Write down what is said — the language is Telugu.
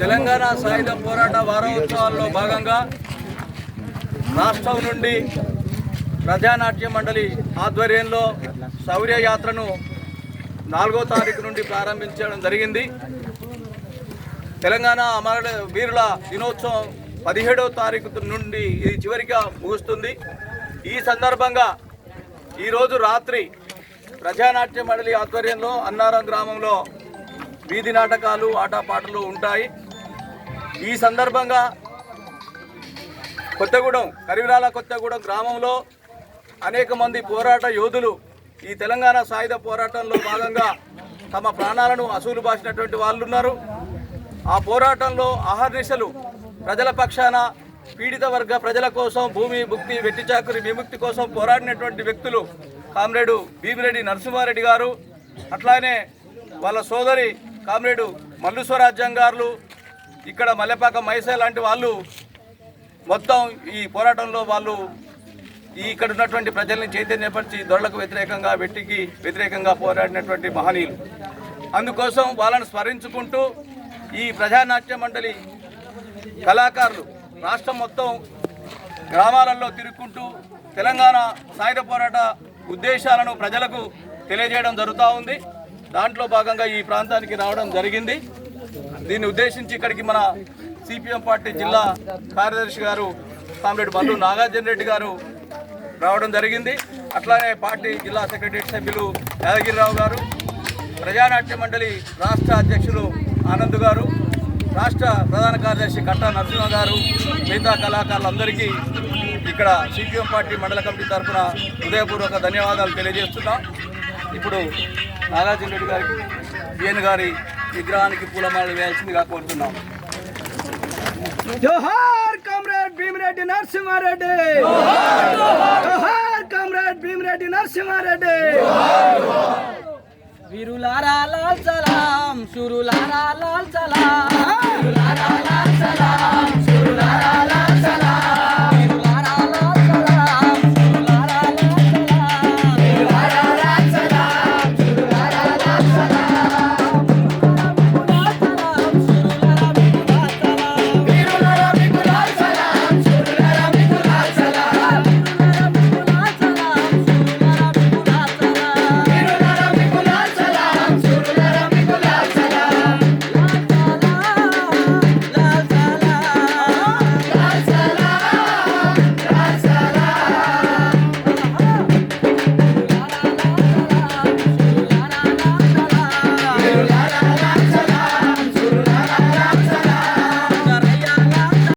తెలంగాణ సాయుధ పోరాట వారోత్సవాల్లో భాగంగా రాష్ట్రం నుండి ప్రజానాట్య మండలి ఆధ్వర్యంలో శౌర్య యాత్రను నాలుగో తారీఖు నుండి ప్రారంభించడం జరిగింది. తెలంగాణ అమర వీరుల దినోత్సవం పదిహేడవ తారీఖు నుండి ఇది చివరిగా ముగుస్తుంది. ఈ సందర్భంగా ఈరోజు రాత్రి ప్రజానాట్య మండలి ఆధ్వర్యంలో అన్నారం గ్రామంలో వీధి నాటకాలు ఆటపాటలు ఉంటాయి. ఈ సందర్భంగా కొత్తగూడెం కరివిరాల కొత్తగూడెం గ్రామంలో అనేక మంది పోరాట యోధులు ఈ తెలంగాణ సాయుధ పోరాటంలో భాగంగా తమ ప్రాణాలను అసూలు బాసినటువంటి వాళ్ళు ఉన్నారు. ఆ పోరాటంలో అహర్నిశలు ప్రజల పక్షాన పీడిత వర్గ ప్రజల కోసం భూమి ముక్తి వెట్టి చాకురి విముక్తి కోసం పోరాడినటువంటి వ్యక్తులు కామ్రేడు భీమిరెడ్డి నరసింహారెడ్డి గారు. అట్లానే వాళ్ళ సోదరి కామ్రేడు మల్లు స్వరాజ్యం గారు ఇక్కడ మల్లెపాక మైసే లాంటి వాళ్ళు మొత్తం ఈ పోరాటంలో వాళ్ళు ఈ ఇక్కడ ఉన్నటువంటి ప్రజల్ని చైతన్యపరిచి దొరలకు వ్యతిరేకంగా వెట్టికి వ్యతిరేకంగా పోరాడినటువంటి మహనీయులు. అందుకోసం వాళ్ళను స్మరించుకుంటూ ఈ ప్రజానాట్య మండలి కళాకారులు రాష్ట్రం మొత్తం గ్రామాలలో తిరుగుకుంటూ తెలంగాణ సాయుధ పోరాట ఉద్దేశాలను ప్రజలకు తెలియజేయడం జరుగుతూ ఉంది. దాంట్లో భాగంగా ఈ ప్రాంతానికి రావడం జరిగింది. దీన్ని ఉద్దేశించి ఇక్కడికి మన సిపిఎం పార్టీ జిల్లా కార్యదర్శి గారు కామ్రేడ్ మల్లు నాగార్జున రెడ్డి గారు రావడం జరిగింది. అట్లానే పార్టీ జిల్లా సెక్రటరీ సభ్యులు యాదగిరిరావు గారు ప్రజానాట్య మండలి రాష్ట్ర అధ్యక్షులు ఆనంద్ గారు రాష్ట్ర ప్రధాన కార్యదర్శి కట్టా నరసింహ గారు మిగతా కళాకారులందరికీ ఇక్కడ సిపిఎం పార్టీ మండల కమిటీ తరఫున హృదయపూర్వక ధన్యవాదాలు తెలియజేస్తున్నాం. ఇప్పుడు నాగార్జున రెడ్డి గారికి బిఎన్ గారి విగ్రహానికి పూలమాలలు వేయాల్సిందిగా కోరుతున్నాం. జోహార్ కామ్రేడ్ భీమిరెడ్డి నరసింహారెడ్డి! జోహార్ కామ్రేడ్ భీమిరెడ్డి నరసింహారెడ్డి! వీరులారా లాల్ సలాం శూరులారా లాల్ సలాం లాల్ సలాం.